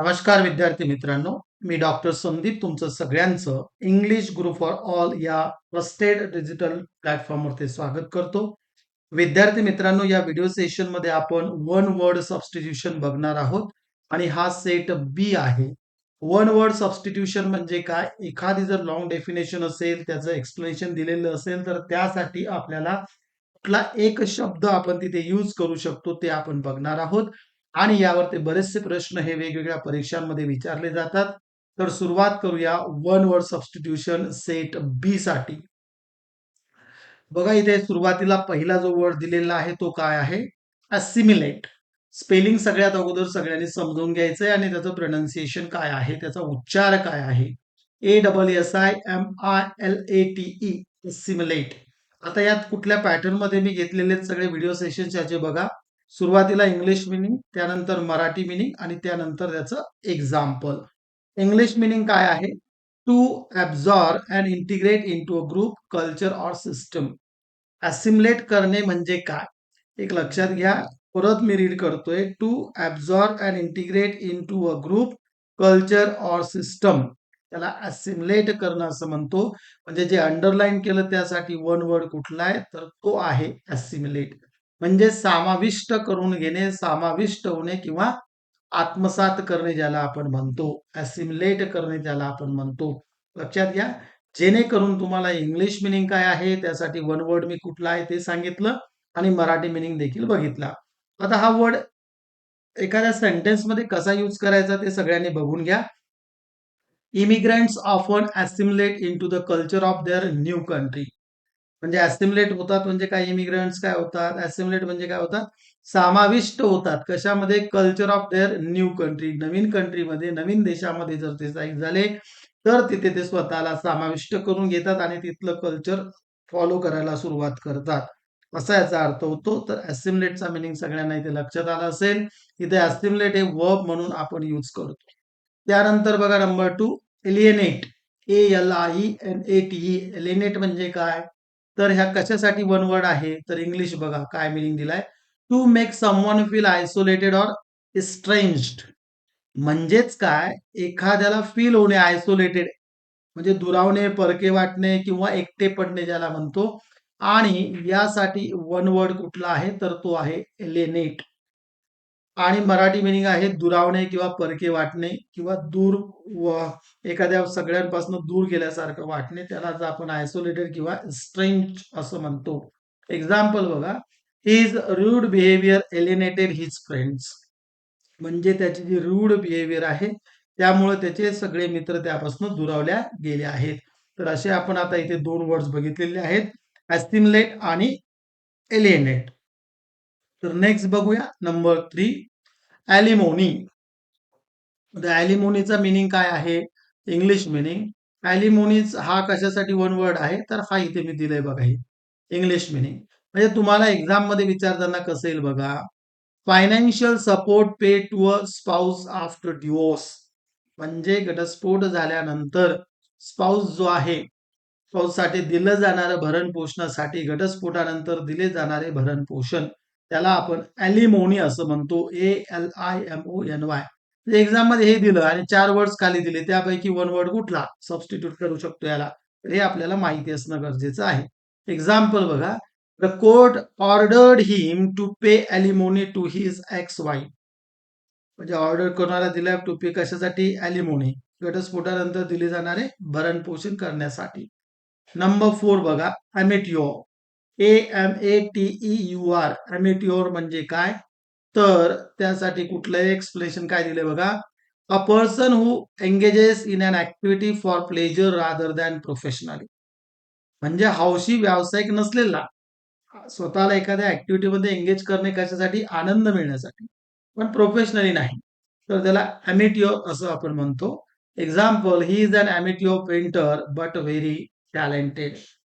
नमस्कार विद्यार्थी मित्रांनो मी डॉक्टर संदीप तुमचं सगळ्यांचं इंग्लिश ग्रुप फॉर ऑल या ट्रस्टेड डिजिटल प्लॅटफॉर्मवरती स्वागत करतो. विद्यार्थी मित्रांनो या व्हिडिओ सेशनमध्ये आपण वन वर्ड सबस्टिट्यूशन बघणार आहोत आणि हा सेट बी आहे. वन वर्ड सबस्टिट्यूशन म्हणजे काय? एखादी जर लॉंग डेफिनेशन असेल त्याचं एक्सप्लेनेशन दिलेलं असेल तर त्यासाठी आपल्याला कुठला एक शब्द आपण तिथे यूज करू शकतो ते आपण बघणार आहोत. आणि यावरती बरेचसे प्रश्न हे वेगवेगळ्या परीक्षांमध्ये विचारले जातात. तर सुरुवात करूया one word substitution set B साठी. बघा इथे सुरुवातीला पहिला जो वर्ड दिलेला आहे तो काय आहे? असिमिलेट स्पेलिंग सगळ्यात अगोदर सगळ्यांनी समजून घ्यायचंय आणि त्याचं प्रोनाऊन्सिएशन काय आहे? त्याचा उच्चार काय आहे? A double S I M I L A T E assimilate आता यात कुठल्या पॅटर्नमध्ये मी घेतलेले सगळे व्हिडिओ सेशन याचे बघा. सुरुवातीला इंग्लिश मिनिंग त्यानंतर मराठी मिनिंग आणि त्यानंतर त्याचं एक्झाम्पल इंग्लिश मिनिंग काय आहे? To absorb and integrate into a group culture or system assimilate करणे म्हणजे काय? एक लक्षात घ्या. परत मी रीड करतोय. To absorb and integrate into a group culture or system त्याला असिम्युलेट करणं असं म्हणतो. म्हणजे जे अंडरलाईन केलं त्यासाठी वन वर्ड कुठला आहे? तर तो आहे असिम्युलेट म्हणजे समाविष्ट करून घेणे समाविष्ट होणे किंवा आत्मसात करणे ज्याला आपण म्हणतो असिम्युलेट करणे ज्याला आपण म्हणतो. लक्षात घ्या जेणेकरून तुम्हाला इंग्लिश मिनिंग काय आहे त्यासाठी वन वर्ड मी कुठला आहे ते सांगितलं आणि मराठी मिनिंग देखील बघितला. आता हा वर्ड एखाद्या सेंटेन्समध्ये कसा यूज करायचा ते सगळ्यांनी बघून घ्या. Immigrants often assimilate into the culture of their new country म्हणजे असिम्युलेट होतात म्हणजे काय? इमिग्रंट्स काय होतात? असिम्युलेट म्हणजे काय होतात? समाविष्ट होतात. कशामध्ये? Culture of their new country नवीन कंट्रीमध्ये नवीन देशामध्ये जर ते स्थायिक झाले तर तिथे ते स्वतःला समाविष्ट करून घेतात आणि तिथलं कल्चर फॉलो करायला सुरुवात करतात. असा याचा अर्थ होतो. तर असिम्युलेटचा मिनिंग सगळ्यांना इथे लक्षात आला असेल. इथे असिम्युलेट हे वर्ब म्हणून आपण यूज करतो. त्यानंतर बघा number two alienate A L I N A T E एलिएनेट म्हणजे काय? तर ह्या कशासाठी वन वर्ड आहे? तर इंग्लिश बघा काय मिनिंग दिलाय? To make someone feel isolated or estranged म्हणजेच काय? एखाद्याला फील होणे आयसोलेटेड म्हणजे दुरावणे परके वाटणे किंवा एकटे पडणे ज्याला म्हणतो. आणि यासाठी वन वर्ड कुठला आहे? तर तो आहे लेनेट आणि मराठी मिनिंग आहे दुरावणे किंवा परके वाटणे किंवा दूर व एखाद्या सगळ्यांपासून दूर गेल्यासारखं वाटणे. त्याला आपण आयसोलेटेड किंवा स्ट्रेंज असं म्हणतो. एक्झाम्पल बघा. His rude behaviour alienated his friends म्हणजे त्याची जी रूड बिहेवियर आहे त्यामुळे त्याचे सगळे मित्र त्यापासून दुरावल्या गेले आहेत. तर असे आपण आता इथे दोन वर्ड्स बघितलेले आहेत. ॲस्टिमलेट आणि एलिनेट तर नेक्स्ट बघूया. नंबर थ्री ॲलिमोनी ॲलिमोनीचा मिनिंग काय आहे? इंग्लिश मिनिंग ॲलिमोनीज हा कशासाठी वन वर्ड आहे? तर हा इथे मी दिलंय बघा इंग्लिश मिनिंग म्हणजे तुम्हाला एक्झाममध्ये विचारताना कसं येईल बघा? Financial support pay to a spouse after divorce म्हणजे घटस्फोट झाल्यानंतर स्पाऊस जो आहे स्पाऊससाठी दिलं जाणारं भरण पोषणासाठी घटस्फोटानंतर दिले जाणारे भरण पोषण. त्याला आपण ॲलिमोनी असं म्हणतो A L I M O N Y एक्झाममध्ये हे दिलं आणि चार वर्ड्स खाली दिले त्यापैकी वन वर्ड कुठला? सबस्टिट्यूट करू शकतो याला. हे आपल्याला माहिती असणं गरजेचं आहे. एक्झाम्पल बघा. The court ordered him to pay alimony to his ex wife म्हणजे ऑर्डर करणारा दिलाय टू पे कशासाठी? अलिमोनी घटस्फोटानंतर दिले जाणारे भरण पोषण करण्यासाठी. नंबर फोर बघा. Amateur A M A T E U R amateur म्हणजे काय? तर त्यासाठी कुठलंही एक्सप्लेनेशन काय दिले बघा. A person who engages in an activity for pleasure rather than professionally म्हणजे हौशी व्यावसायिक नसलेला स्वतःला एखाद्या ऍक्टिव्हिटीमध्ये एंगेज करणे कशासाठी? आनंद मिळण्यासाठी. पण प्रोफेशनली नाही. तर त्याला अमेटिओर असं आपण म्हणतो. Example he is an amateur painter but very talented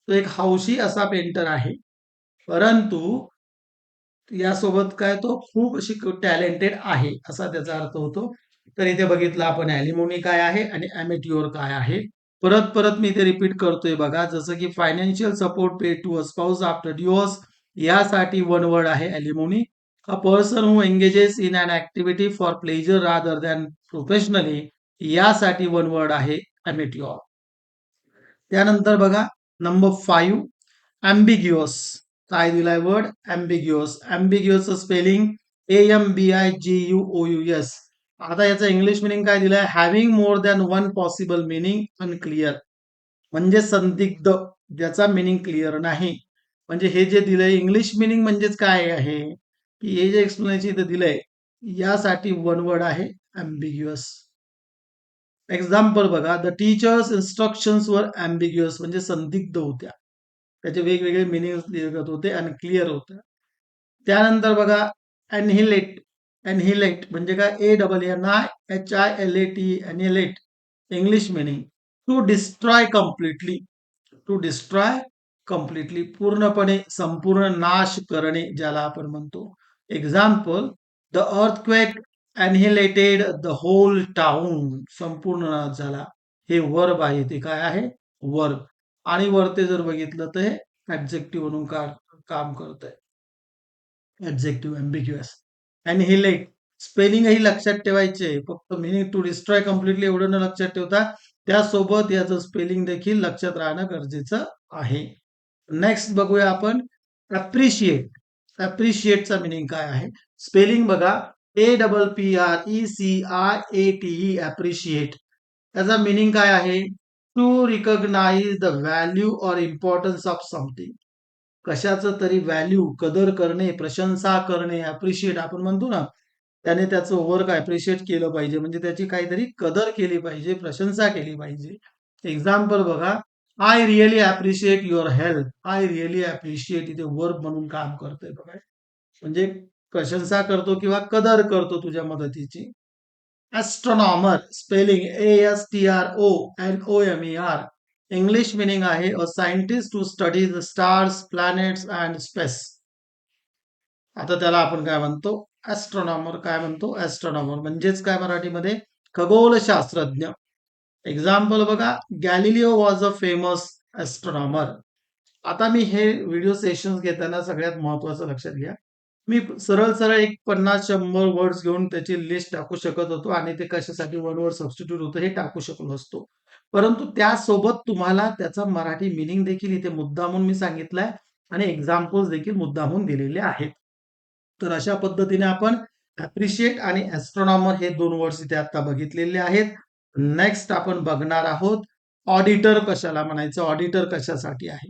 तो एक हौशी असा पेंटर आहे. परंतु यासोबत काय तो खूप अशी टॅलेंटेड आहे असा त्याचा अर्थ होतो. तर इथे बघितलं आपण ॲलिमोनी काय आहे आणि ॲमेट्युअर काय आहे. परत परत मी ते रिपीट करतोय बघा जसं की financial support pay to a spouse after divorce यासाठी वन वर्ड आहे alimony a person who engages in an activity for pleasure rather than professionally यासाठी वन वर्ड आहे अमेट्युअर त्यानंतर बघा नंबर फाईव्ह ॲम्बिग्युअस काय दिलाय word ambiguous ambiguous spelling A M B I G U O U S आता याचं English meaning काय दिलंय? Having more than one possible meaning unclear म्हणजे संदिग्ध. ज्याचा मिनिंग क्लिअर नाही. म्हणजे हे जे दिलंय इंग्लिश मिनिंग म्हणजेच काय आहे? की हे जे एक्सप्लेनेशन इथं दिलंय यासाठी वन वर्ड आहे अँबिग्युअस एक्झाम्पल बघा the teacher's instructions were ambiguous म्हणजे संदिग्ध होत्या. त्याचे वेगवेगळे मिनिंग लिहित होते आणि क्लिअर होत्या. त्यानंतर बघा अनहिलेट अनहिलेट म्हणजे काय? A double N I H I L A T annihilate English meaning to destroy completely to destroy completely पूर्णपणे संपूर्ण नाश करणे ज्याला आपण म्हणतो. Example the earthquake annihilated the whole town संपूर्ण नाश झाला. हे वर्ब आहे ते काय आहे? वर्ब आणि वरते जर बघितलं तर हे ऍब्जेक्टिव्ह म्हणून काम करत आहे ऍब्जेक्टिव्ह अँबिग्युअस अनहिलेट स्पेलिंगही लक्षात ठेवायचे. फक्त मिनिंग टू डिस्ट्रॉय कम्प्लिटली एवढं न लक्षात ठेवता त्यासोबत याचं स्पेलिंग देखील लक्षात राहणं गरजेचं आहे. नेक्स्ट बघूया आपण अप्रिशिएट अप्रिशिएटचा मिनिंग काय आहे? स्पेलिंग बघा. A double P R E C I A T E appreciate त्याचा मिनिंग काय आहे? To recognise the value or importance of something कशाचं तरी व्हॅल्यू कदर करणे प्रशंसा करणे अप्रिशिएट आपण म्हणतो ना त्याने त्याचं वर्क अप्रिशिएट केलं पाहिजे. म्हणजे त्याची काहीतरी कदर केली पाहिजे प्रशंसा केली पाहिजे. एक्झाम्पल बघा I really appreciate your health I really appreciate इथे वर्क म्हणून काम करतोय बघा. म्हणजे प्रशंसा करतो किंवा कदर करतो तुझ्या मदतीची. Astronomer spelling A S T R O N O M E R English meaning आहे a scientist to study the stars planets and space आता त्याला आपण काय म्हणतो? ॲस्ट्रॉनॉमर काय म्हणतो? ॲस्ट्रॉनॉमर म्हणजेच काय मराठीमध्ये? खगोलशास्त्रज्ञ. एक्झाम्पल बघा Galileo was a famous astronomer आता मी हे व्हिडिओ सेशन घेताना सगळ्यात महत्वाचं लक्षात घ्या. मी सरळ सरळ एक पन्नास शंभर वर्ड्स घेऊन त्याची लिस्ट टाकू शकत होतो आणि ते कशासाठी वन वर्ड सबस्टिट्यूट होतं हे टाकू शकलो असतो. परंतु त्यासोबत तुम्हाला त्याचा मराठी मिनिंग देखील इथे मुद्दामून मी सांगितलंय आणि एक्झाम्पल्स देखील मुद्दामून दिलेले आहेत. तर अशा पद्धतीने आपण ऍप्रिशिएट आणि ऍस्ट्रॉनॉमर हे दोन वर्ड्स इथे आता बघितलेले आहेत. नेक्स्ट आपण बघणार आहोत ऑडिटर कशाला म्हणायचं? ऑडिटर कशासाठी आहे?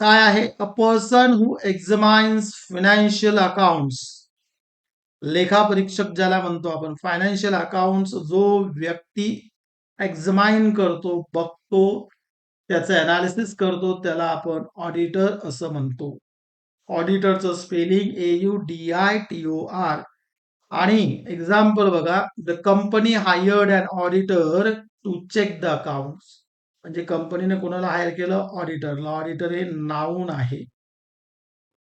काय आहे? A person who examines financial accounts लेखापरीक्षक ज्याला म्हणतो आपण फायनान्शियल अकाउंट्स जो व्यक्ती एक्झामाइन करतो बघतो त्याचं अनालिसिस करतो त्याला आपण ऑडिटर असं म्हणतो. ऑडिटरचं spelling A U D I T O R आणि एक्झाम्पल बघा the company hired and auditor to check the accounts म्हणजे कंपनीने कोणाला हायर केलं? ऑडिटरला. ऑडिटर हे नाऊन आहे.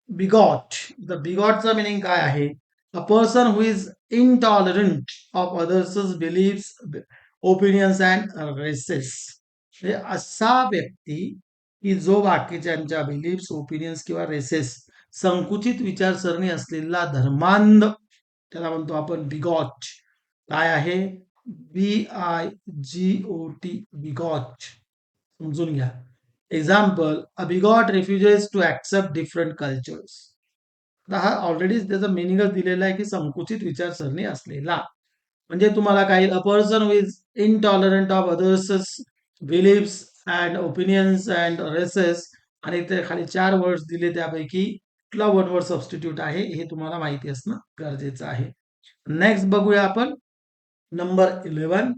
बिगॉट. द बिगॉटचा मिनिंग काय आहे? A person who is intolerant of others beliefs opinions and races म्हणजे असा व्यक्ती की जो बाकीच्यांच्या बिलीफ्स ओपिनियन्स किंवा रेसेस संकुचित विचारसरणी असलेला धर्मांध त्याला म्हणतो आपण बिगॉट. काय आहे? B I G O T bigot. समजून घ्या. Example a bigot refuses to accept different cultures हा ऑलरेडी त्याचा मिनिंगच दिलेला आहे की संकुचित विचारसरणी असलेला. म्हणजे तुम्हाला काही a person who's intolerant of others beliefs and opinions and races आणि ते खाली चार वर्ड्स दिले त्यापैकी कुठला वन वर्ड सबस्टिट्यूट आहे हे तुम्हाला माहिती असणं गरजेचं आहे. नेक्स्ट बघूया आपण. नंबर इलेवन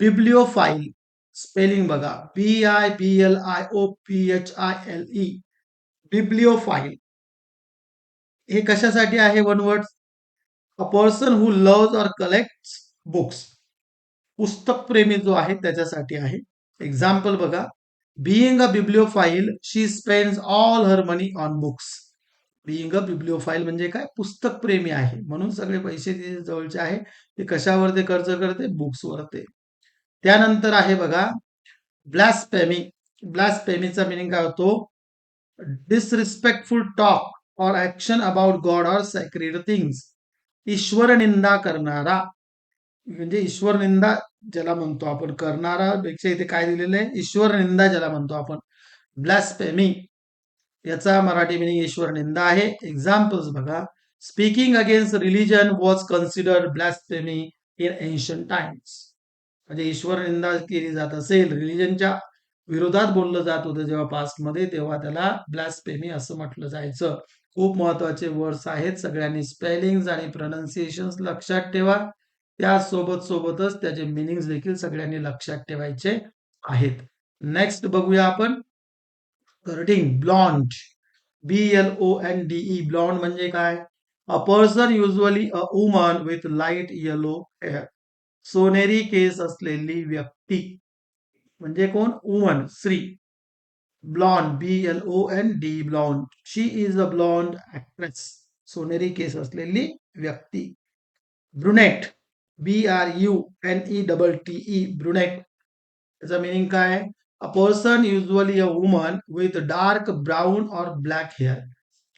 बिब्लिओफाईल स्पेलिंग बघा. B I B L I O P H I L E bibliophile हे कशासाठी आहे one word a person who loves or collect books पुस्तक प्रेमी जो आहे त्याच्यासाठी आहे. एक्झाम्पल बघा. Being a bibliophile she spend all her money on books being a bibliophile म्हणजे काय? पुस्तक प्रेमी आहे. म्हणून सगळे पैसे तिचे जवळचे आहे ते कशावर ते खर्च करते? बुक्सवर ते त्यानंतर आहे बघा ब्लॅस्पेमी ब्लॅस्पेमीचा मिनिंग काय होतो? Disrespectful talk or action about God or sacred things ईश्वर निंदा करणारा म्हणजे ईश्वर निंदा ज्याला म्हणतो आपण करणारा पेक्षा इथे काय दिलेलं आहे? ईश्वर निंदा ज्याला म्हणतो आपण. ब्लॅस्पेमी याचा मराठी मिनिंग ईश्वर निंदा आहे. एक्झाम्पल्स बघा. Speaking against religion was considered blasphemy in ancient times म्हणजे ईश्वर निंदा केली जात असेल रिलिजनच्या विरोधात बोललं जात होतं जेव्हा पास्टमध्ये तेव्हा त्याला ब्लॅस्पेमी असं म्हटलं जायचं. खूप महत्त्वाचे वर्ड्स आहेत सगळ्यांनी स्पेलिंग आणि प्रोनाऊन्सिएशन लक्षात ठेवा. त्यासोबत सोबतच त्याचे मिनिंग देखील सगळ्यांनी लक्षात ठेवायचे आहेत. नेक्स्ट बघूया आपण. कर्टिंग blonde B L O N D E blonde म्हणजे काय? A person usually a woman with light yellow hair. सोनेरी केस असलेली व्यक्ती म्हणजे कोण? वुमन स्त्री blonde B L O N D blonde she is a blonde actress सोनेरी केस असलेली व्यक्ती. Brunette B R U N E double T E brunette त्याचा मिनिंग काय a person usually a woman with dark brown और black hair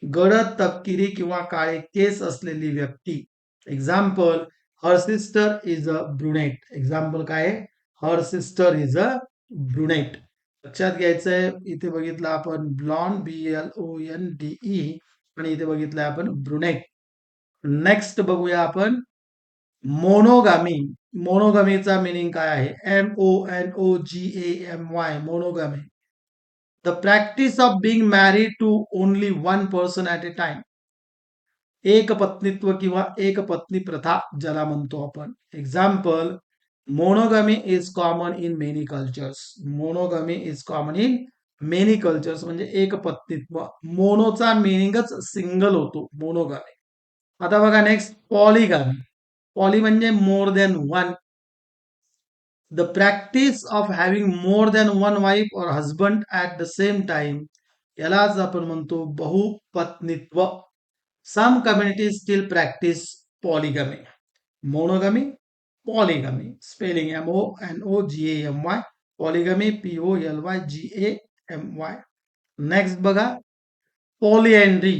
गडद तपकिरी किंवा काळे केस असलेली व्यक्ती. Example her sister is a brunette example काय हर सिस्टर इज अ ब्रुनेट लक्षात घ्यायचंय इथे बघितलं आपण blonde B L O N D E आणि इथे बघितलंय आपण ब्रुनेट नेक्स्ट बघूया आपण मोनोगामी मोनोगामीचा मिनिंग काय आहे? M O N O G A M Y monogamy the practice of being married to only one person at a time एक पत्नीत्व किंवा एक पत्नी प्रथा ज्याला म्हणतो आपण. Example monogamy is common in many cultures monogamy is common in many cultures म्हणजे एक पत्नीत्व. मोनोचा मिनिंगच सिंगल होतो मोनोगामी आता बघा नेक्स्ट पॉलिगामी पॉली म्हणजे more than one the practice of having more than one wife और husband at the same time यालाच आपण म्हणतो बहुपत्नीत्व. Some community still practice polygamy monogamy polygamy spelling M O N O G M Y polygamy P O L Y G A M Y next बघा polyandry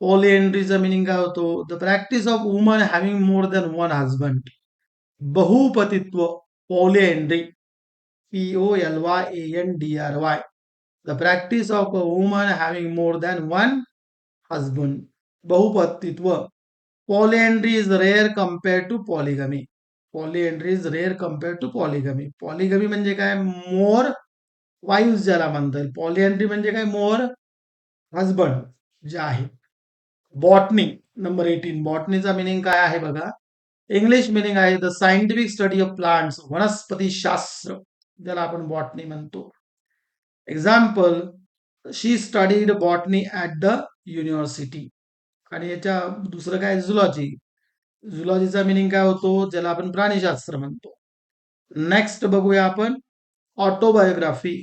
पॉलिएंड्रीचा meaning काय होतो the practice of woman having more than one husband बहुपतित्व polyandry P O L Y A N D R Y the practice of a woman having more than one husband बहुपतित्व polyandry is rare compare to polygamy polyandry is rare compare to polygamy polygamy म्हणजे काय? मोर wife ज्याला म्हणता येईल पॉलिएंड्री म्हणजे काय? मोर husband जे आहे botany number eighteen बॉटनीचा मिनिंग काय आहे बघा? इंग्लिश मिनिंग आहे the scientific study of plants वनस्पती शास्त्र ज्याला आपण बॉटनी म्हणतो. Example she studied botany at the university आणि याच्या दुसरं काय? झुलॉजी झुलॉजीचा मिनिंग काय होतो? ज्याला आपण प्राणीशास्त्र म्हणतो. नेक्स्ट बघूया आपण ऑटोबायोग्राफी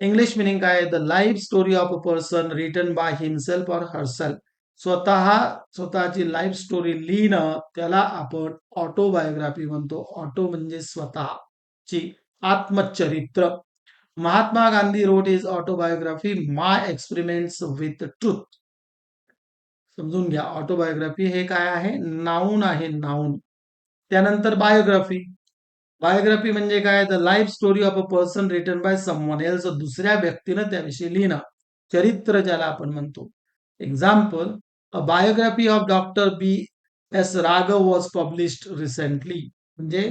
इंग्लिश मिनिंग काय the life story of a person written by himself or herself स्वतः स्वतःची लाईफ स्टोरी लिहिणं त्याला आपण ऑटोबायोग्राफी म्हणतो. ऑटो म्हणजे स्वतःची आत्मचरित्र. Mahatma Gandhi wrote is autobiography my experiments with truth समजून घ्या ऑटोबायोग्राफी हे काय आहे? नाऊन आहे नाऊन त्यानंतर बायोग्राफी बायोग्राफी म्हणजे काय? The life story of a person written by someone else दुसऱ्या व्यक्तीनं त्याविषयी लिहिणं. चरित्र ज्याला आपण म्हणतो. Example a biography of doctor B S Raghav was published recently म्हणजे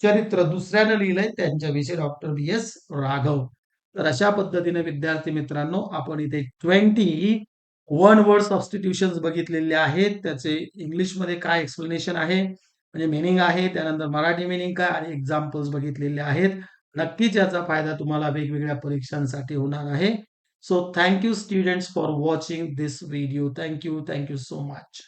चरित्र दुसऱ्यानं लिहिलंय त्यांच्याविषयी डॉक्टर बी एस राघव तर अशा पद्धतीने विद्यार्थी मित्रांनो आपण इथे ट्वेंटी वन वर्ड सबस्टिट्यूशन बघितलेले आहेत. त्याचे इंग्लिशमध्ये काय एक्सप्लेनेशन आहे? म्हणजे मिनिंग आहे त्यानंतर मराठी मिनिंग काय आणि एक्झाम्पल्स बघितलेले आहेत. नक्कीच याचा फायदा तुम्हाला वेगवेगळ्या परीक्षांसाठी होणार आहे. So thank you students for watching this video thank you thank you so much.